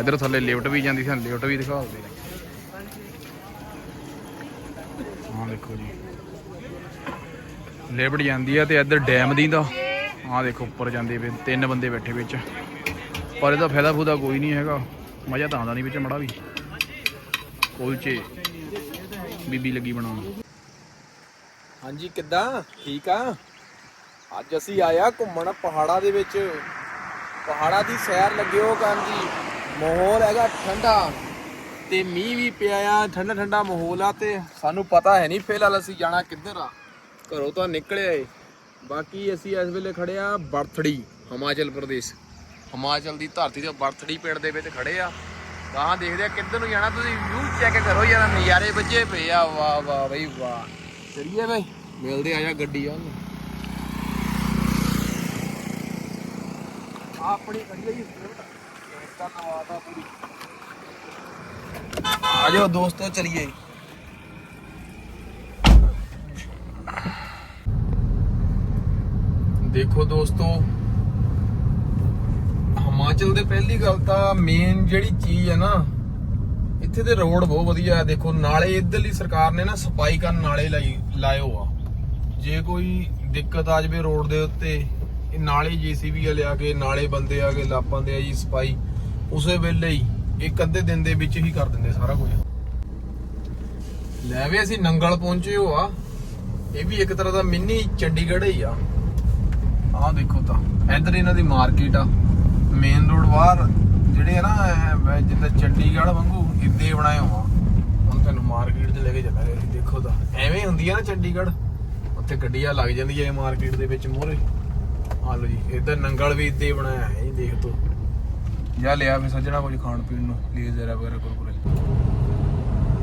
ਇਧਰ ਥੱਲੇ ਲਿਫਟ ਵੀ ਜਾਂਦੀ ਸੀ ਲਿਫਟ ਵੀ ਦਿਖਾ ਦਿੰਦੇ ਹਾਂ ਦੇਖੋ ਜੀ। ਲਿਫਟ ਜਾਂਦੀ ਆ ਤੇ ਇੱਧਰ ਡੈਮ ਦੀ ਦਾ। ਆਹ ਦੇਖੋ, ਉੱਪਰ ਜਾਂਦੇ ਵੇ ਤਿੰਨ ਬੰਦੇ ਬੈਠੇ ਵਿੱਚ। ਪਰ ਇਹਦਾ ਫਾਇਦਾ ਫੂਦਾ ਕੋਈ ਨਹੀਂ ਹੈਗਾ। ਮਜ਼ਾ ਤਾਂ ਆਉਂਦਾ ਨਹੀਂ ਵਿੱਚ, ਮੜਾ ਵੀ। ਕੁਲਚੇ। ਬੀਬੀ ਲੱਗੀ ਬਣਾਉਣ। ਹਾਂਜੀ, ਕਿੱਦਾਂ? ਠੀਕ ਆ? ਅੱਜ ਅਸੀਂ ਆਇਆ ਘੁੰਮਣ ਪਹਾੜਾਂ ਦੇ ਵਿੱਚ। ਪਹਾੜਾਂ ਦੀ ਸੈਰ ਲੱਗਿਓ ਕਰਨ ਜੀ ਮਾਹੌਲ ਹੈਗਾ ਠੰਡਾ। ਤੇ ਮੀਂਹ ਵੀ ਪਿਆ ਆ, ਠੰਡਾ ਠੰਡਾ ਮਾਹੌਲ ਆ ਤੇ ਸਾਨੂੰ ਪਤਾ ਹੈ ਨਹੀਂ ਫਿਲਹਾਲ ਅਸੀਂ ਜਾਣਾ ਕਿੱਧਰ ਆ। ਘਰੋਂ ਤਾਂ ਨਿਕਲਿਆ ਏ ਬਾਕੀ ਅਸੀਂ ਇਸ ਵੇਲੇ ਖੜੇ ਆ ਬਰਥੜੀ, ਹਿਮਾਚਲ ਪ੍ਰਦੇਸ਼। ਹਿਮਾਚਲ ਦੀ ਧਰਤੀ ਤੇ ਬਰਥੜੀ ਪਿੰਡ ਦੇ ਵਿੱਚ ਖੜੇ ਆ। ਗਾਹਾਂ ਦੇਖਦੇ ਆ ਕਿੱਧਰ ਨੂੰ ਜਾਣਾ ਤੁਸੀਂ। ਵਿਊ ਚੈੱਕ ਕਰੋ ਯਾਰ, ਨਜ਼ਾਰੇ ਵੱਜੇ ਪਏ ਆ। ਵਾਹ ਵਾਹ, ਬਈ, ਵਾਹ। ਚਲੀਏ ਬਈ। ਮਿਲਦੇ ਆ ਜਾ ਗੱਡੀ ਆ ਉਹਨੂੰ। ਆਪਣੀ ਖੜੀ ਜੀ ਤਾਂ ਨਵਾਦਾ ਪੂਰੀ। ਆ ਦੋਸਤੋ, ਚਲਿਏ। ਦੇਖੋ ਦੋਸਤੋ, ਹਿਮਾਚਲ ਦੇ ਪਹਿਲੀ ਗੱਲ ਤਾਂ ਮੇਨ ਜਿਹੜੀ ਚੀਜ਼ ਹੈ ਨਾ, ਇੱਥੇ ਦੇ ਰੋਡ ਬਹੁਤ ਵਧੀਆ ਹੈ ਦੇਖੋ, ਨਾਲੇ ਇੱਧਰਲੀ ਸਰਕਾਰ ਨੇ ਨਾ ਸਫ਼ਾਈ ਕਰਨ ਨਾਲੇ ਲਾਈ, ਲਾਇਓ ਆ। ਜੇ ਕੋਈ ਦਿੱਕਤ ਆ ਜਾਵੇ ਰੋਡ ਦੇ ਉੱਤੇ ਇਹ ਨਾਲੇ ਜੀਸੀਬੀ ਆ ਕੇ ਨਾਲੇ ਬੰਦੇ ਆ ਕੇ ਲਾਪਾਂਦੇ ਆ ਜੀ ਸਫ਼ਾਈ ਉਸੇ ਵੇਲੇ ਹੀ ਇੱਕ ਅੱਧੇ ਦਿਨ ਦੇ ਵਿੱਚ ਹੀ ਕਰ ਦਿੰਦੇ ਸਾਰਾ ਕੁਝ। ਲੈ ਵੀ ਅਸੀਂ ਨੰਗਲ ਪਹੁੰਚੇ ਹੋ ਆ। ਇਹ ਵੀ ਇੱਕ ਤਰ੍ਹਾਂ ਦਾ ਮਿੰਨੀ ਚੰਡੀਗੜ੍ਹ ਹੀ ਆ। ਆਹ ਦੇਖੋ ਤਾਂ, ਇੱਧਰ ਇਹਨਾਂ ਦੀ ਮਾਰਕੀਟ ਆ। ਮੇਨ ਰੋਡ ਬਾਹਰ, ਜਿਹੜੇ ਆ ਨਾ ਜਿੱਦਾਂ ਚੰਡੀਗੜ੍ਹ ਵਾਂਗੂ ਇੱਦੇ ਬਣਾਏ ਹੋਆ ਹੁਣ ਤੁਹਾਨੂੰ ਮਾਰਕੀਟ 'ਚ ਲੈ ਕੇ ਚੱਲਾਂਗੇ ਅਸੀਂ ਦੇਖੋ ਤਾਂ। ਐਵੇਂ ਹੁੰਦੀ ਆ ਨਾ ਚੰਡੀਗੜ੍ਹ। ਉੱਥੇ ਗੱਡੀਆਂ ਲੱਗ ਜਾਂਦੀਆਂ ਮਾਰਕੀਟ ਦੇ ਵਿੱਚ ਮੋਹਰੇ। ਆ ਲਓ ਜੀ ਇੱਧਰ ਨੰਗਲ ਵੀ ਇੱਦੇ ਬਣਾਇਆ ਹੈ ਜੀ ਦੇਖ ਤੋ। ਜਾਂ ਲਿਆ ਫਿਰ ਸੱਜਣਾ ਕੁਝ ਖਾਣ ਪੀਣ ਨੂੰ ਲੇ ਜ਼ਰਾ ਵਗੈਰਾ ਕੁਰਕੁਰੇ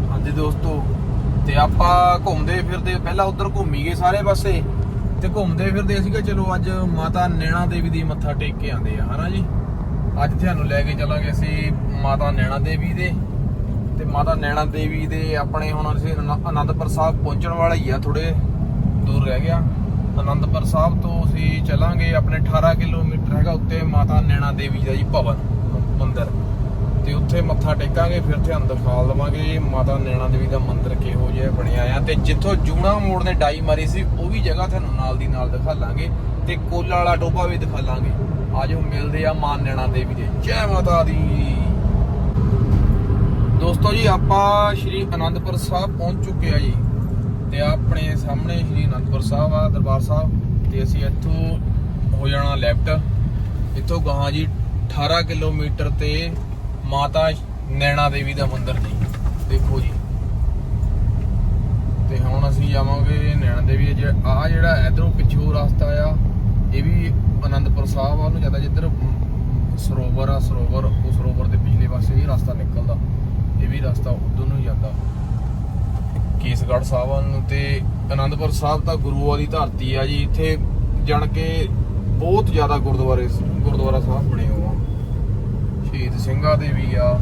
ਹਾਂਜੀ ਦੋਸਤੋ ਤੇ ਆਪਾਂ ਘੁੰਮਦੇ ਫਿਰਦੇ ਪਹਿਲਾਂ ਉਧਰ ਘੁੰਮੀ ਗਏ ਸਾਰੇ ਪਾਸੇ ਤੇ ਘੁੰਮਦੇ ਫਿਰਦੇ ਸੀਗਾ ਚਲੋ ਅੱਜ ਮਾਤਾ ਨੈਣਾ ਦੇਵੀ ਦੀ ਮੱਥਾ ਟੇਕ ਕੇ ਆਂਦੇ ਆ ਹਨਾ ਜੀ? ਅੱਜ ਤੁਹਾਨੂੰ ਲੈ ਕੇ ਚੱਲਾਂਗੇ ਅਸੀਂ ਮਾਤਾ ਨੈਣਾ ਦੇਵੀ ਦੇ ਤੇ ਮਾਤਾ ਨੈਣਾ ਦੇਵੀ ਦੇ ਆਪਣੇ ਹੁਣ ਅਸੀਂ ਅਨੰਦਪੁਰ ਸਾਹਿਬ ਪਹੁੰਚਣ ਵਾਲਾ ਹੀ ਆ ਥੋੜੇ ਦੂਰ ਰਹਿ ਗਿਆ। ਅਨੰਦਪੁਰ ਸਾਹਿਬ ਤੋਂ ਅਸੀਂ ਚੱਲਾਂਗੇ, ਆਪਣੇ 18 ਕਿਲੋਮੀਟਰ ਹੈਗਾ ਉੱਤੇ ਮਾਤਾ ਨੈਣਾ ਦੇਵੀ ਦਾ ਜੀ ਭਵਨ, ਮੰਦਿਰ। ਤੇ ਉੱਥੇ ਮੱਥਾ ਟੇਕਾਂਗੇ, ਫਿਰ ਤੁਹਾਨੂੰ ਦਿਖਾ ਲਵਾਂਗੇ ਮਾਤਾ ਨੈਣਾ ਦੇਵੀ ਦਾ ਮੰਦਿਰ ਕਿਹੋ ਜਿਹਾ ਬਣਿਆ ਆ। ਤੇ ਜਿੱਥੋਂ ਜੂਣਾ ਮੋੜ ਨੇ ਡਾਈ ਮਾਰੀ ਸੀ, ਉਹ ਵੀ ਜਗ੍ਹਾ ਤੁਹਾਨੂੰ ਨਾਲ ਦੀ ਨਾਲ ਦਿਖਾ ਲਾਂਗੇ। ਤੇ ਕੋਲਾ ਵਾਲਾ ਟੋਬਾ ਵੀ ਦਿਖਾ ਲਾਂਗੇ। ਆਜੋ ਮਿਲਦੇ ਆ ਮਾਂ ਨੈਣਾ ਦੇਵੀ ਦੇ। ਜੈ ਮਾਤਾ ਦੀ। ਦੋਸਤੋ ਜੀ, ਆਪਾਂ ਸ਼੍ਰੀ ਅਨੰਦਪੁਰ ਸਾਹਿਬ ਪਹੁੰਚ ਚੁੱਕੇ ਆ ਜੀ। ਤੇ ਆਪਣੇ ਸਾਹਮਣੇ ਸ਼੍ਰੀ ਅਨੰਦਪੁਰ ਸਾਹਿਬ ਆ, ਦਰਬਾਰ ਸਾਹਿਬ, ਤੇ ਅਸੀਂ ਇੱਥੋਂ ਹੋ ਜਾਣਾ ਲੈਫਟ। ਇੱਥੋਂ ਗਾਹਾਂ ਜੀ 18 ਕਿਲੋਮੀਟਰ ਤੇ ਮਾਤਾ ਨੈਣਾ ਦੇਵੀ ਦਾ ਮੰਦਿਰ ਜੀ। ਦੇਖੋ ਜੀ। ਤੇ ਹੁਣ ਅਸੀਂ ਜਾਵਾਂਗੇ ਨੈਣਾ ਦੇਵੀ ਆ ਜਿਹੜਾ ਇਧਰੋਂ ਪਿੱਛੋਂ ਰਸਤਾ ਆ, ਇਹ ਵੀ ਅਨੰਦਪੁਰ ਸਾਹਿਬ ਵੱਲ ਨੂੰ ਜਾਂਦਾ, ਜਿੱਧਰ ਸਰੋਵਰ ਆ, ਸਰੋਵਰ, ਉਹ ਸਰੋਵਰ ਦੇ ਪਿਛਲੇ ਪਾਸੇ ਇਹ ਰਸਤਾ ਨਿਕਲਦਾ। ਇਹ ਵੀ ਰਸਤਾ ਉਧਰ ਨੂੰ ਹੀ ਜਾਂਦਾ। ਕੇਸਗੜ੍ਹ ਸਾਹਿਬ ਵੱਲ ਨੂੰ ਤੇ ਆਨੰਦਪੁਰ ਸਾਹਿਬ ਤਾਂ ਗੁਰੂਆਂ ਦੀ ਧਰਤੀ ਆ ਜੀ, ਇੱਥੇ ਜਾਣ ਕੇ ਬਹੁਤ ਜ਼ਿਆਦਾ ਗੁਰਦੁਆਰੇ ਗੁਰਦੁਆਰਾ ਸਾਹਿਬ ਬਣੇ ਹੋਏ ਆ। ਸ਼ਹੀਦ ਸਿੰਘਾਂ ਦੇ ਵੀ ਆ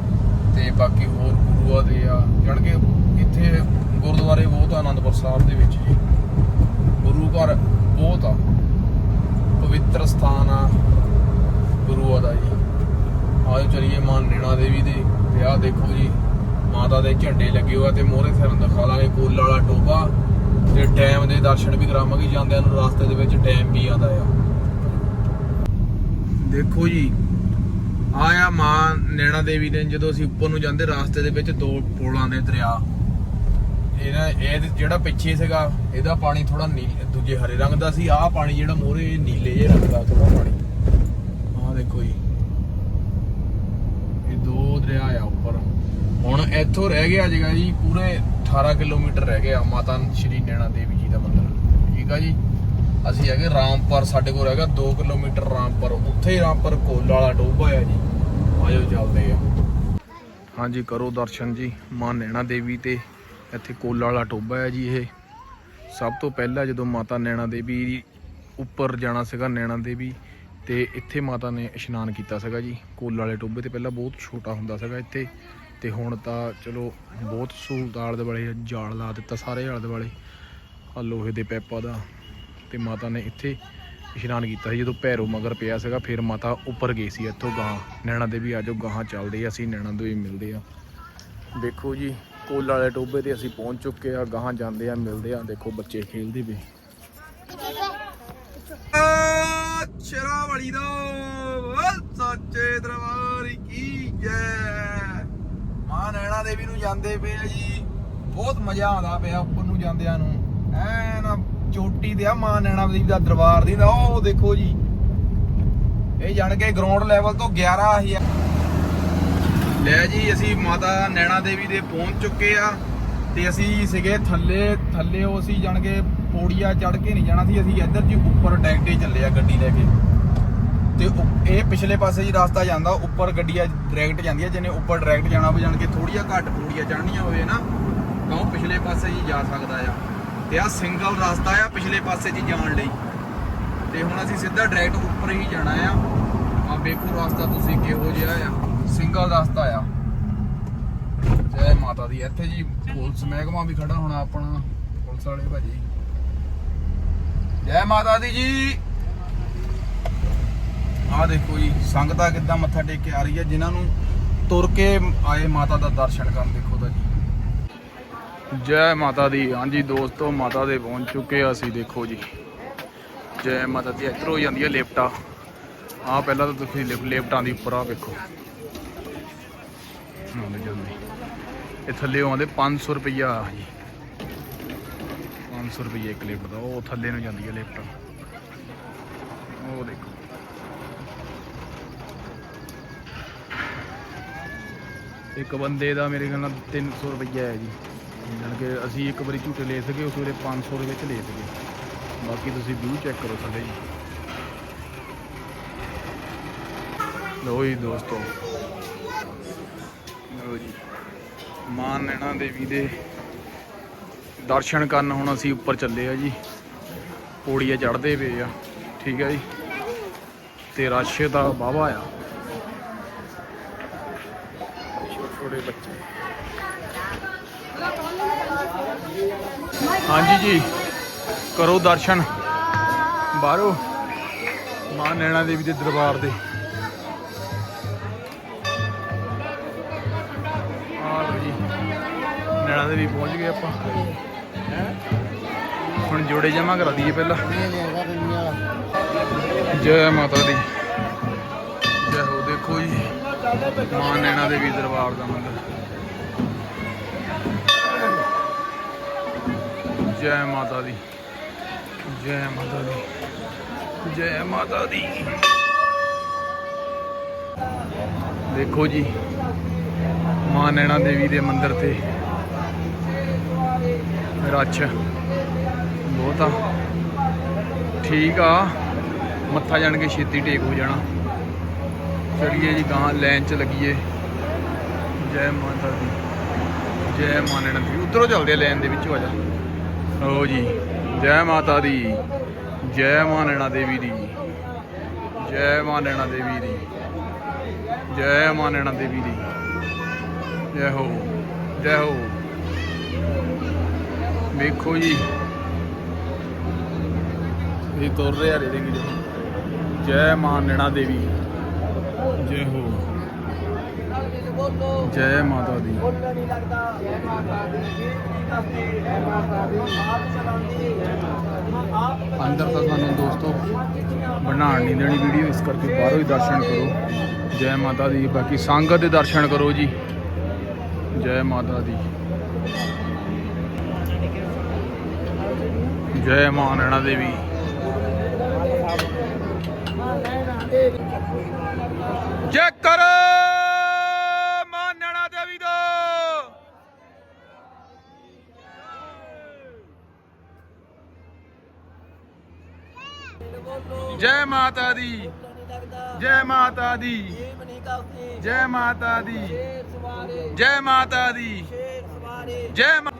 ਤੇ ਬਾਕੀ ਹੋਰ ਗੁਰੂਆਂ ਦੇ ਆ। ਜਾਣ ਕੇ ਇੱਥੇ ਗੁਰਦੁਆਰੇ ਬਹੁਤ ਆ ਆਨੰਦਪੁਰ ਸਾਹਿਬ ਦੇ ਵਿੱਚ ਜੀ। ਗੁਰੂ ਘਰ ਬਹੁਤ ਆ। ਪਵਿੱਤਰ ਸਥਾਨ ਆ ਗੁਰੂਆਂ ਦਾ ਜੀ। ਆਜੋ ਚਲੀਏ ਮਾਨ ਨੈਣਾ ਦੇਵੀ ਦੇ ਵਿਆਹ ਦੇਖੋ ਜੀ। ਮਾਤਾ ਦੇ ਝੰਡੇ ਲੱਗੇ ਹੋਏ ਆ ਤੇ ਮੋਹਰੇ ਤੁਹਾਨੂੰ ਦਿਖਾ ਲਾਂਗੇ ਕੋਲ ਵਾਲਾ ਟੋਬਾ ਤੇ ਡੈਮ ਦੇ ਦਰਸ਼ਨ ਵੀ ਕਰਾਵਾਂਗੇ, ਜਾਂਦਿਆਂ ਨੂੰ ਰਸਤੇ ਦੇ ਵਿੱਚ ਡੈਮ ਵੀ ਆਉਂਦਾ ਆ। ਦੇਖੋ ਜੀ, ਆਇਆ ਮਾਂ ਨੈਣਾ ਦੇਵੀ ਨੇ ਜਦੋਂ ਅਸੀਂ ਉੱਪਰ ਨੂੰ ਜਾਂਦੇ, ਰਾਸਤੇ ਦੇ ਵਿੱਚ ਦੋ ਪੋਲਾਂ ਦੇ ਦਰਿਆ। ਇਹਦਾ ਇਹ ਜਿਹੜਾ ਪਿੱਛੇ ਸੀਗਾ, ਇਹਦਾ ਪਾਣੀ ਥੋੜਾ ਦੂਜੇ ਹਰੇ ਰੰਗ ਦਾ ਸੀ। ਆਹ ਪਾਣੀ ਜਿਹੜਾ ਮੋਹਰੇ ਨੀਲੇ ਜਿਹੇ ਰੰਗ ਦਾ ਥੋੜਾ ਪਾਣੀ ਆਹ ਦੇਖੋ ਜੀ ਇਹ ਦੋ ਦਰਿਆ ਆ ਉੱਪਰ ਹੁਣ ਇੱਥੋਂ ਰਹਿ ਗਿਆ ਜਗਾ ਜੀ, ਪੂਰੇ 18 ਕਿਲੋਮੀਟਰ ਰਹਿ ਗਿਆ ਮਾਤਾ ਸ਼੍ਰੀ ਨੈਣਾ ਦੇਵੀ ਜੀ ਦਾ ਮੰਦਿਰ। ਠੀਕ ਆ ਜੀ? ਅਸੀਂ ਹੈਗੇ ਰਾਮਪੁਰ, ਸਾਡੇ ਕੋਲ ਹੈਗਾ 2 ਕਿਲੋਮੀਟਰ ਰਾਮਪੁਰ। ਉੱਥੇ ਹੀ ਰਾਮਪੁਰ ਕੋਲ ਵਾਲਾ ਟੋਭਾ ਆ ਜੀ। ਆਜੋ ਚੱਲਦੇ ਆ। ਹਾਂਜੀ, ਕਰੋ ਦਰਸ਼ਨ ਜੀ। ਮਾਂ ਨੈਣਾ ਦੇਵੀ ਤੇ ਇੱਥੇ ਕੋਲ ਵਾਲਾ ਟੋਭਾ ਹੈ ਜੀ ਇਹ। ਸਭ ਤੋਂ ਪਹਿਲਾਂ ਜਦੋਂ ਮਾਤਾ ਨੈਣਾ ਦੇਵੀ ਉੱਪਰ ਜਾਣਾ ਸੀਗਾ ਨੈਣਾ ਦੇਵੀ ਤੇ ਇੱਥੇ ਮਾਤਾ ਨੇ ਇਸ਼ਨਾਨ ਕੀਤਾ ਸੀਗਾ ਜੀ, ਕੋਲ ਵਾਲੇ ਟੋਭੇ ਤੇ। ਪਹਿਲਾਂ ਬਹੁਤ ਛੋਟਾ ਹੁੰਦਾ ਸੀਗਾ ਇੱਥੇ। ਤੇ ਹੁਣ ਤਾਂ ਚਲੋ ਬਹੁਤ ਸਹੂਲਤ ਆਲੇ ਦੁਆਲੇ ਜਾਲ ਲਾ ਦਿੱਤਾ ਸਾਰੇ ਆਲੇ ਦੁਆਲੇ। ਆ ਲੋਹੇ ਦੇ ਪੈਪਾਂ ਦਾ ਤੇ ਮਾਤਾ ਨੇ ਇੱਥੇ ਇਸ਼ਨਾਨ ਕੀਤਾ ਸੀ, ਜਦੋਂ ਭੈਰੋ ਮਗਰ ਪਿਆ ਸੀਗਾ, ਫਿਰ ਮਾਤਾ ਉੱਪਰ ਗਈ ਸੀ ਇੱਥੋਂ ਗਾਂ ਨੈਣਾ ਦੇਵੀ ਆਜੋ ਗਾਂ ਚੱਲਦੇ ਆ, ਅਸੀਂ ਨੈਣਾ ਦੇਵੀ ਮਿਲਦੇ ਆ। ਦੇਖੋ ਜੀ, ਕੋਲ ਵਾਲੇ ਟੋਬੇ ਤੇ ਅਸੀਂ ਪਹੁੰਚ ਚੁੱਕੇ ਆ ਗਾਂ ਜਾਂਦੇ ਆ, ਮਿਲਦੇ ਆ। ਦੇਖੋ ਬੱਚੇ ਖੇਲਦੇ ਪਏ। ਸ਼ਰਾ ਦਾ, ਸੱਚੇ ਦਰਬਾਰ ਕੀ ਜੈ। ਮਾਂ ਨੈਣਾ ਦੇਵੀ ਨੂੰ ਜਾਂਦੇ ਪਏ ਆ ਜੀ। ਬਹੁਤ ਮਜ਼ਾ ਆਉਂਦਾ ਪਿਆ ਉੱਪਰ ਨੂੰ ਜਾਂਦਿਆਂ ਨੂੰ। ਐ ਨਾ ਚੋਟੀ ਤੇ ਆ ਮਾਂ ਨੈਣਾ ਦੇਵੀ ਦਾ ਦਰਬਾਰ ਦੀ ਦਾ, ਉਹ ਦੇਖੋ ਜੀ। ਇਹ ਜਾਣ ਕੇ ਗਰਾਊਂਡ ਲੈਵਲ ਤੋਂ 11000 ਲੈ ਜੀ, ਅਸੀਂ ਮਾਤਾ ਨੈਣਾ ਦੇਵੀ ਦੇ ਪਹੁੰਚ ਚੁੱਕੇ ਆ ਤੇ ਅਸੀਂ ਸੀਗੇ ਥੱਲੇ ਥੱਲੇ ਉਹ ਅਸੀਂ ਜਾਣ ਕੇ ਪੌੜੀਆਂ ਚੜ ਕੇ ਨਹੀਂ ਜਾਣਾ ਸੀ, ਅਸੀਂ ਇੱਧਰ ਜੀ ਉੱਪਰ ਡਾਇਰੈਕਟ ਚੱਲੇ ਆ ਗੱਡੀ ਲੈ ਕੇ। ਤੇ ਇਹ ਪਿਛਲੇ ਪਾਸੇ ਜੀ ਰਸਤਾ ਜਾਂਦਾ, ਉੱਪਰ ਗੱਡੀਆਂ ਡਾਇਰੈਕਟ ਜਾਂਦੀਆਂ, ਜਿਹਨੇ ਉੱਪਰ ਡਾਇਰੈਕਟ ਜਾਣਾ ਹੋਵੇ, ਜਾਣ ਕੇ ਥੋੜੀਆਂ ਘੱਟ ਪੌੜੀਆਂ ਚੜ੍ਹਨੀਆਂ ਹੋਵੇ ਨਾ, ਤਾਂ ਉਹ ਪਿਛਲੇ ਪਾਸੇ ਜੀ ਜਾ ਸਕਦਾ ਆ। ਤੇ ਆ ਸਿੰਗਲ ਰਸਤਾ ਆ, ਪਿਛਲੇ ਪਾਸੇ ਜੀ ਜਾਣ ਲਈ। ਤੇ ਹੁਣ ਅਸੀਂ ਸਿੱਧਾ ਡਾਇਰੈਕਟ ਉੱਪਰ ਹੀ ਜਾਣਾ ਆ। ਆ ਵੇਖੋ ਰਸਤਾ ਤੁਸੀਂ ਕਿਹੋ ਜਿਹਾ ਆ। ਸਿੰਗਲ ਰਸਤਾ ਆ। ਜੈ ਮਾਤਾ ਦੀ। ਇੱਥੇ ਜੀ ਪੁਲਿਸ ਮਹਿਕਮਾ ਵੀ ਖੜਾ ਹੋਣਾ ਆਪਣਾ। ਪੁਲਿਸ ਵਾਲੇ ਭਾਜੀ। ਜੈ ਮਾਤਾ ਦੀ ਜੀ। ਆਹ ਦੇਖੋ ਜੀ, ਸੰਗਤਾਂ ਕਿੱਦਾਂ ਮੱਥਾ ਟੇਕ ਕੇ ਆ ਰਹੀ ਹੈ, ਜਿਨ੍ਹਾਂ ਨੂੰ ਤੁਰ ਕੇ ਆਏ ਮਾਤਾ ਦਾ ਦਰਸ਼ਨ ਕਰਨ ਦੇਖੋ ਤਾਂ ਜੀ। ਜੈ ਮਾਤਾ ਦੀ। ਹਾਂਜੀ ਦੋਸਤੋ, ਮਾਤਾ ਦੇ ਪਹੁੰਚ ਚੁੱਕੇ ਆ ਅਸੀਂ, ਦੇਖੋ ਜੀ। ਜੈ ਮਾਤਾ ਦੀ, ਇੱਧਰੋਂ ਜਾਂਦੀ ਹੈ ਲਿਫਟਾਂ। ਆ ਪਹਿਲਾਂ ਤਾਂ ਤੁਸੀਂ ਲਿਫ- ਲਿਫਟਾਂ ਦੀ ਉੱਪਰ ਆ ਵੇਖੋ। ਆਉਂਦੇ ਜਾਂਦੇ। ਇਹ ਥੱਲੇ ਆਉਂਦੇ 500 ਰੁਪਈਆ ਜੀ। 500 ਰੁਪਈਆ ਇੱਕ ਲਿਫਟ ਦਾ, ਉਹ ਥੱਲੇ ਨੂੰ ਜਾਂਦੀ ਹੈ ਲਿਫਟ। ਉਹ ਦੇਖੋ। ਇੱਕ ਬੰਦੇ ਦਾ ਮੇਰੇ ਖਿਆਲ ਨਾਲ 300 ਰੁਪਈਆ ਹੈ ਜੀ। ਜਾਣੀ ਕਿ ਅਸੀਂ ਇੱਕ ਵਾਰੀ ਝੂਟੇ ਲੈ ਸਕੇ, ਉਸ ਵੇਲੇ 500 ਦੇ ਵਿੱਚ ਲੈ ਸਕੇ। ਬਾਕੀ ਤੁਸੀਂ ਵਿਊ ਚੈੱਕ ਕਰੋ ਸਾਡੇ ਜੀ। ਲੋ ਜੀ ਦੋਸਤੋ। ਲੋ ਜੀ। ਮਾਂ ਨੈਣਾ ਦੇਵੀ ਦੇ ਦਰਸ਼ਨ ਕਰਨ ਹੁਣ ਅਸੀਂ ਉੱਪਰ ਚੱਲੇ ਆ ਜੀ। ਪੌੜੀਆਂ ਚੜ੍ਹਦੇ ਪਏ ਆ। ਠੀਕ ਆ ਜੀ। ਤੇ ਰਸ਼ ਦਾ ਵਾਹਵਾ ਆ। ਛੋਟੇ ਬੱਚੇ। ਹਾਂਜੀ ਜੀ, ਕਰੋ ਦਰਸ਼ਨ। ਬਾਹਰੋਂ ਮਾਂ ਨੈਣਾ ਦੇਵੀ ਦੇ ਦਰਬਾਰ ਦੇ। ਆ ਜੀ, ਨੈਣਾ ਦੇਵੀ ਪਹੁੰਚ ਗਏ ਆਪਾਂ। ਹੁਣ ਜੋੜੇ ਜਮਾ ਕਰਾ ਦਈਏ ਪਹਿਲਾਂ। ਜੈ ਮਾਤਾ ਦੀ। ਜੈ ਹੋ ਦੇਖੋ ਜੀ। ਮਾਂ ਨੈਣਾ ਦੇਵੀ ਦਰਬਾਰ ਦਾ ਮੰਦਿਰ। ਜੈ ਮਾਤਾ ਦੀ। ਜੈ ਮਾਤਾ ਦੀ। ਜੈ ਮਾਤਾ ਦੀ। ਦੇਖੋ ਜੀ ਮਾਂ ਨੈਣਾ ਦੇਵੀ ਦੇ ਮੰਦਿਰ ਤੇ ਰੱਛ। ਬਹੁਤ। ਆ ਠੀਕ ਆ। ਮੱਥਾ ਜਾਣ ਕੇ ਛੇਤੀ ਟੇਕ ਹੋ ਜਾਣਾ। चलिए ਜੀ कहाँ लाइन 'ਚ ਲੱਗੀਏ। ਜੈ ਮਾਤਾ ਦੀ, ਜੈ ਮਾਨਣ ਦੀ। ਉਧਰੋਂ ਚੱਲਦੇ ਆ ਲੈਨ ਦੇ ਵਿੱਚੋਂ ਆ ਜਾ। ਲਓ ਜੀ, ਜੈ ਮਾਤਾ ਦੀ, ਜੈ ਮਾਨਣਾ ਦੇਵੀ ਦੀ, ਜੈ ਮਾਨਣਾ ਦੇਵੀ ਦੀ, ਜੈ ਮਾਨਣਾ ਦੇਵੀ ਦੀ। ਜੈ ਹੋ ਜੈ ਹੋ। ਵੇਖੋ ਜੀ। ਇਹ ਤੁਰ ਰਿਹਾ ਰੇੜੇ ਦੀ ਜੈ ਮਾਨਣਾ ਦੇਵੀ। ਜੈ ਹੋ। ਜੈ ਮਾਤਾ ਦੀ। ਅੰਦਰ ਤਾਂ ਤੁਹਾਨੂੰ ਦੋਸਤੋ ਬਣਾਉਣ ਨਹੀਂ ਦੇਣੀ ਵੀਡੀਓ ਇਸ ਕਰਕੇ ਬਾਹਰੋਂ ਹੀ ਦਰਸ਼ਨ ਕਰੋ। ਜੈ ਮਾਤਾ ਦੀ, ਬਾਕੀ ਸੰਗਤ ਦੇ ਦਰਸ਼ਨ ਕਰੋ ਜੀ। ਜੈ ਮਾਤਾ ਦੀ। ਜੈ ਮਾਂ ਨੈਣਾ ਦੇਵੀ। ਜੈ ਕਰ ਮਾਂ ਦੇਵੀ ਦਾ। ਜੈ ਮਾਤਾ ਦੀ, ਜੈ ਮਾਤਾ ਦੀ, ਜੈ ਮਾਤਾ ਦੀ, ਜੈ ਮਾਤਾ ਦੀ, ਜੈ ਮਾ-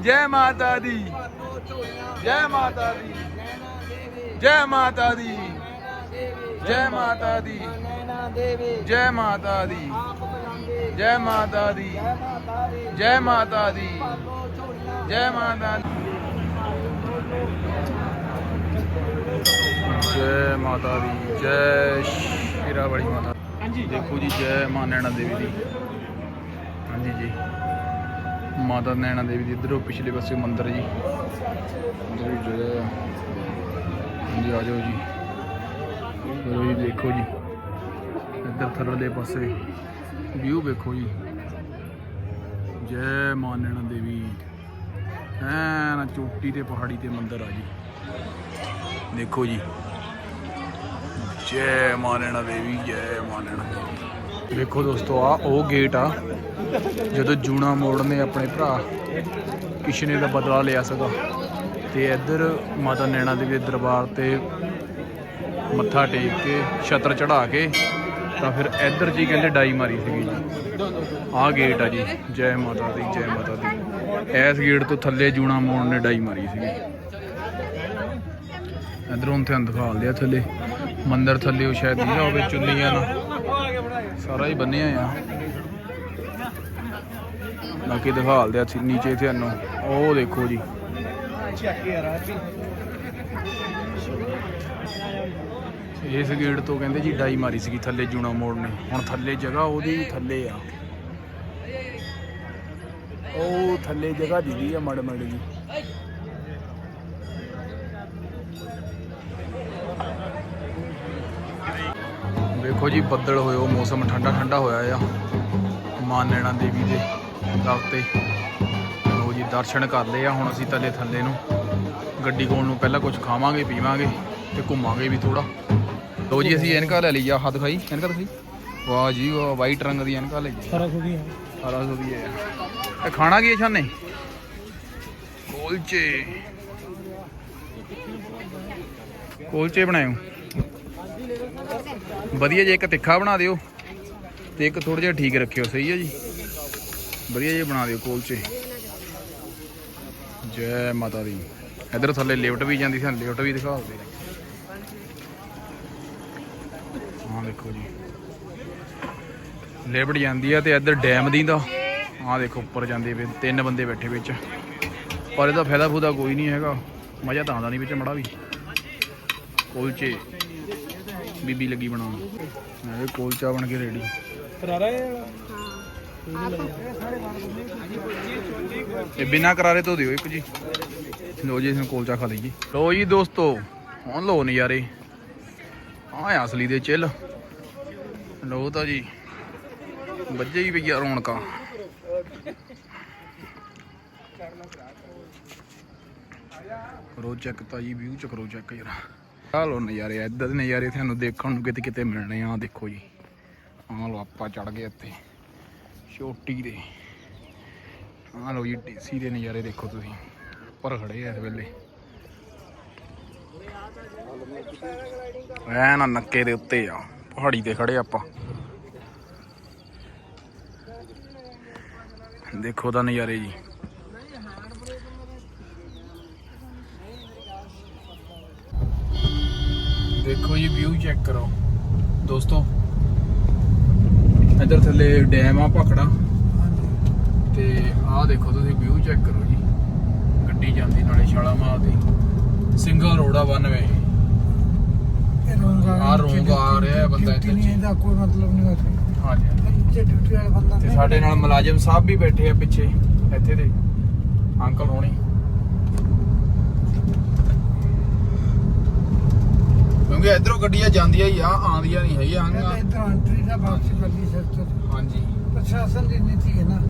ਜੈ ਮਾਤਾ ਦੀ, ਜੈ ਮਾਤਾ ਦੀ, ਜੈ ਮਾਤਾ ਦੀ। ਜੈ ਮਾਤਾ ਦੀ। ਜੈ ਮਾਤਾ ਦੀ। ਜੈ ਮਾਤਾ ਦੀ। ਜੈ ਮਾਤਾ ਦੀ। ਜੈ ਮਾਤਾ ਦੀ। ਜੈ ਮਾਤਾ ਦੀ। ਜੈ ਸ਼ੇਰਾ ਵਾਲੀ ਮਾਤਾ ਦੇਖੋ ਜੀ ਜੈ ਮਾਂ ਨੈਣਾ ਦੇਵੀ ਦੀ। ਹਾਂਜੀ ਜੀ। ਮਾਤਾ ਨੈਣਾ ਦੇਵੀ ਦੀ ਇਧਰੋਂ ਪਿਛਲੇ ਪਾਸੇ ਮੰਦਿਰ ਜੀ। ਅੰਦਰ ਵੀ ਜਗ੍ਹਾ ਆ ਹਾਂਜੀ ਆ ਜਾਓ ਜੀ ਦੇਖੋ ਜੀ। ਇੱਧਰ ਥੱਲੜੇ ਪਾਸੇ। ਵਿਊ ਵੇਖੋ ਜੀ। ਜੈ ਮਾਂ ਨੈਣਾ ਦੇਵੀ। ਐਨ ਚੋਟੀ ਤੇ ਪਹਾੜੀ ਤੇ ਮੰਦਿਰ ਆ ਜੀ। ਦੇਖੋ ਜੀ। ਜੈ ਮਾਂ ਨੈਣਾ ਦੇਵੀ, ਜੈ ਮਾਂ ਨੈਣਾ ਦੇਖੋ ਦੋਸਤੋ ਆ ਉਹ ਗੇਟ ਆ। ਜਦੋਂ ਜੂਣਾ ਮੋੜ ਨੇ ਆਪਣੇ ਭਰਾ ਕਿਸ਼ਨੇ ਦਾ ਬਦਲਾ ਲਿਆ ਸੀਗਾ। ਤੇ ਇੱਧਰ ਮਾਤਾ ਨੈਣਾ ਦੇਵੀ ਦੇ ਦਰਬਾਰ ਤੇ ਮੱਥਾ ਟੇਕ ਕੇ, ਛਤਰ ਚੜਾ ਕੇ ਤਾਂ ਫਿਰ ਇੱਧਰ ਜੀ ਕਹਿੰਦੇ ਡਾਈ ਮਾਰੀ ਸੀਗੀ ਜੀ। ਆਹ ਗੇਟ ਆ ਜੀ। ਜੈ ਮਾਤਾ ਦੀ, ਜੈ ਮਾਤਾ ਦੀ। ਇਸ ਗੇਟ ਤੋਂ ਥੱਲੇ ਜੂਣਾ ਮੋੜ ਨੇ ਡਾਈ ਮਾਰੀ ਸੀਗੀ। ਇਧਰੋਂ ਤੇ ਦਿਖਾ ਲਿਆ ਥੱਲੇ। ਮੰਦਿਰ ਥੱਲੇ ਉਹ ਸ਼ਾਇਦ ਨਹੀਂ ਹੋਵੇ ਚੁੰਨੀਆਂ ਨਾਲ ਸਾਰਾ ਹੀ ਬੰਨਿਆ ਆ। ਬਾਕੀ ਦਿਖਾ ਲਿਆ ਨੀਚੇ ਤੁਹਾਨੂੰ ਉਹ ਦੇਖੋ ਜੀ। ਇਸ ਗੇਟ ਤੋਂ ਕਹਿੰਦੇ ਜੀ ਡਾਈ ਮਾਰੀ ਸੀਗੀ, ਥੱਲੇ ਜੂਣਾ ਮੋੜ ਨੇ। ਹੁਣ ਥੱਲੇ ਜਗ੍ਹਾ ਉਹਦੀ ਥੱਲੇ ਆ। ਉਹ ਥੱਲੇ ਜਗ੍ਹਾ ਦਿਖਦੀ ਆ ਮੜ ਮੜ ਜੀ। ਵੇਖੋ ਜੀ, ਬੱਦਲ ਹੋਇਓ ਮੌਸਮ ਠੰਡਾ ਠੰਡਾ ਹੋਇਆ ਆ। ਮਾਂ ਨੈਣਾ ਦੇਵੀ ਦੇ ਦਰ ਤੇ। ਲੋ ਜੀ, ਦਰਸ਼ਨ ਕਰ ਲਏ ਆ ਹੁਣ ਅਸੀਂ ਥੱਲੇ ਥੱਲੇ ਨੂੰ। ਗੱਡੀ ਕੋਲ ਨੂੰ ਪਹਿਲਾਂ ਕੁਝ ਖਾਵਾਂਗੇ, ਪੀਵਾਂਗੇ ਤੇ ਘੁੰਮਾਂਗੇ ਵੀ ਥੋੜਾ ਲੋ ਜੀ ਅਸੀਂ ਐਨਕਾ ਲੈ ਲਈ ਆ ਹੱਥ ਦਿਖਾਈ ਐਨਕਾ ਦਿਖਾਈ ਵਾਹ ਜੀ ਵਾਹ ਵਾਈਟ ਰੰਗ ਦੀ ਐਨਕਾ ਲਈ। ਸਾਰਾ ਕੁਝ ਹੀ ਹੈ 1800 ਦੀ ਹੈ। ਇਹ ਖਾਣਾ ਕੀ ਹੈ ਛਾਨੇ? ਕੋਲਚੇ। ਕੋਲਚੇ ਬਣਾਇਓ ਵਧੀਆ ਜੇ ਇੱਕ ਤਿੱਖਾ ਬਣਾ ਦਿਓ ਤੇ ਇੱਕ ਥੋੜਾ ਜਿਹਾ ਠੀਕ ਰੱਖਿਓ ਸਹੀ ਹੈ ਜੀ? ਵਧੀਆ ਜੇ ਬਣਾ ਦਿਓ ਕੋਲਚੇ। ਜੈ ਮਾਤਾ ਦੀ। ਇਧਰ ਥੱਲੇ ਲਿਫਟ ਵੀ ਜਾਂਦੀ ਸੀ ਲਿਫਟ ਵੀ ਦਿਖਾ ਦਿਓ। ਹਾਂ ਦੇਖੋ ਜੀ। ਲਿਫਟ ਜਾਂਦੀ ਆ ਤੇ ਇੱਧਰ ਡੈਮ ਦੀ ਦਾ ਆਹ ਦੇਖੋ ਉੱਪਰ ਜਾਂਦੇ ਵੇ ਤਿੰਨ ਬੰਦੇ ਬੈਠੇ ਵਿੱਚ। ਪਰ ਇਹਦਾ ਫਾਇਦਾ ਫੂਦਾ ਕੋਈ ਨਹੀਂ ਹੈਗਾ। ਮਜ਼ਾ ਤਾਂ ਆਉਂਦਾ ਨਹੀਂ ਵਿੱਚ ਮੜਾ ਵੀ। ਕੋਲਚੇ। ਬੀਬੀ ਲੱਗੀ ਬਣਾਉਣ। ਇਹ ਕੋਲਚਾ ਬਣ ਕੇ ਰੈਡੀ। ਕਰਾਰਾ ਇਹ? ਬਿਨਾ ਕਰਾਰੇ ਤੋਂ ਦਿਓ ਇੱਕ ਜੀ। ਲੋ ਜੀ ਇਸਨੂੰ ਕੋਲਚਾ ਖਾ ਲਈਏ। ਲੋ ਜੀ ਦੋਸਤੋ ਹੁਣ ਲੋ ਨਜ਼ਾਰੇ। ਆਹ ਆ ਅਸਲੀ ਦੇ ਚਿੱਲ। ਲੋ ਤਾਂ ਜੀ, ਵੱਜੇ ਹੀ ਪਈਆ ਰੌਣਕਾਂ। ਕਰੋ ਚੈੱਕ ਤਾਂ ਜੀ ਵਿਊ ਚ ਕਰੋ ਚੈੱਕ ਯਾਰ। ਆਹ ਲੋ ਨਜ਼ਾਰੇ ਇੱਦਾਂ ਦੇ ਨਜ਼ਾਰੇ ਤੁਹਾਨੂੰ ਦੇਖਣ ਨੂੰ ਕਿਤੇ ਕਿਤੇ ਮਿਲਣੇ ਆ ਦੇਖੋ ਜੀ। ਆ ਲੋ ਆਪਾਂ ਚੜ ਗਏ ਇੱਥੇ ਛੋਟੀ ਦੇ। ਆ ਲੋ ਜੀ, ਡੀਸੀ ਦੇ ਨਜ਼ਾਰੇ ਦੇਖੋ ਤੁਸੀਂ। ਉੱਪਰ ਖੜੇ ਆ ਇਸ ਵੇਲੇ। ਐ ਨਾ ਨੱਕੇ ਦੇ ਉੱਤੇ ਆ, ਪਹਾੜੀ ਤੇ ਖੜੇ ਆਪਾਂ। ਦੇਖੋ ਦਾ ਨਜ਼ਾਰੇ ਜੀ। ਦੇਖੋ ਜੀ ਵਿਊ ਚੈੱਕ ਕਰੋ। ਦੋਸਤੋ, ਇੱਧਰ ਥੱਲੇ ਡੈਮ ਆ ਭਖੜਾ। ਤੇ ਆਹ ਦੇਖੋ ਤੁਸੀਂ ਵਿਊ ਚੈੱਕ ਕਰੋ ਜੀ। ਗੱਡੀ ਜਾਂਦੀ ਨਾਲੇ ਛਾਲਾ ਮਾਰਦੀ ਸਿੰਗਲ ਰੋਡ ਆ ਵਨ ਵੇ ਇਹ ਰੋਂਗਾ ਆਹ ਰੋਂਗ ਆ ਰਿਹਾ ਬੰਦਾ ਇੱਧਰ ਨਹੀਂ ਇਹਦਾ ਕੋਈ ਮਤਲਬ ਨਹੀਂ ਹੁੰਦਾ ਹਾਂਜੀ। ਜੇ ਡਿਊਟੀ ਵਾਲਾ ਬੰਦਾ ਤੇ ਸਾਡੇ ਨਾਲ ਮੁਲਾਜ਼ਮ ਸਾਹਿਬ ਵੀ ਬੈਠੇ ਆ ਪਿੱਛੇ ਇੱਥੇ ਦੇ। ਅੰਕਲ ਹੋਣੀ। ਕਿਉਂਕਿ ਇਧਰੋਂ ਗੱਡੀਆਂ ਜਾਂਦੀਆਂ ਹੀ ਆ ਆਉਂਦੀਆਂ ਨਹੀਂ ਹੈਗੀਆਂ। ਇੱਧਰ ਐਂਟਰੀ ਦਾ ਵਾਪਸੀ ਕਰਨੀ ਸਿਰ ਹਾਂਜੀ। ਪ੍ਰਸ਼ਾਸਨ ਦੀ ਨੀਤੀ ਹੈ ਨਾ।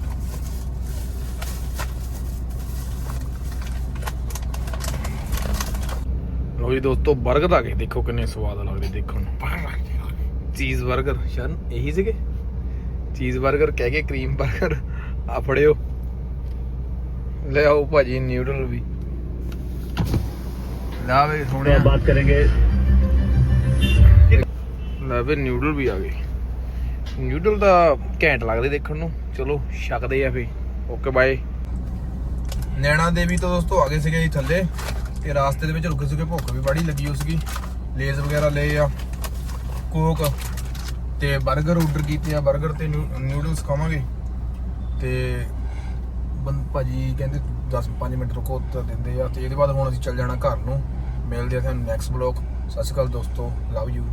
ਲੋ ਜੀ ਦੋਸਤੋ 버ਗਰ ਆ ਗਏ। ਦੇਖੋ ਕਿੰਨੇ ਸਵਾਦ ਲੱਗਦੇ ਦੇਖਣ ਨੂੰ। ਚੀਜ਼ 버ਗਰ ਸ਼ਨ ਇਹੀ ਸੀਗੇ? ਚੀਜ਼ 버ਗਰ ਕਹਿ ਕੇ ਕਰੀਮ 버ਗਰ ਆ ਫੜਿਓ। ਲੈ ਆਓ ਭਾਜੀ ਨਿਊਡਲ ਵੀ। ਲਾ ਵੇ ਸੋਹਣਿਆ ਬਾਤ ਕਰਾਂਗੇ। ਲੈ ਵੇ ਨਿਊਡਲ ਵੀ ਆ ਗਏ। ਨਿਊਡਲ ਦਾ ਘੈਂਟ ਲੱਗਦੇ ਦੇਖਣ ਨੂੰ। ਚਲੋ ਛਕਦੇ ਆ ਫੇ ਓਕੇ ਬਾਏ। ਨੈਣਾ ਦੇਵੀ ਤੋਂ ਦੋਸਤੋ ਆ ਗਏ ਸੀਗੇ ਜੀ ਥੱਲੇ। ਤੇ ਰਾਸਤੇ ਦੇ ਵਿੱਚ ਰੁਕੇ ਸੀਗੇ, ਭੁੱਖ ਵੀ ਬੜੀ ਲੱਗੀ ਹੋ ਸੀਗੀ। ਲੇਜ਼ ਵਗੈਰਾ ਲਏ ਆ, ਕੋਕ ਤੇ 버ਗਰ ਆਰਡਰ ਕੀਤੇ ਆ। 버ਗਰ ਤੇ ਨਿਊਡਲਸ ਖਾਵਾਂਗੇ। ਤੇ ਬੰਦ ਭਾਜੀ ਕਹਿੰਦੇ 10 5 ਮਿੰਟ ਰੁਕੋ ਤਾਂ ਦਿੰਦੇ ਆ। ਤੇ ਇਹਦੇ ਬਾਅਦ ਹੁਣ ਅਸੀਂ ਚੱਲ ਜਾਣਾ ਘਰ ਨੂੰ। ਮਿਲਦੇ ਆ ਤੁਹਾਨੂੰ ਨੈਕਸਟ ਬਲੌਗ ਸਤਿ ਸ਼੍ਰੀ ਅਕਾਲ ਦੋਸਤੋ। Love you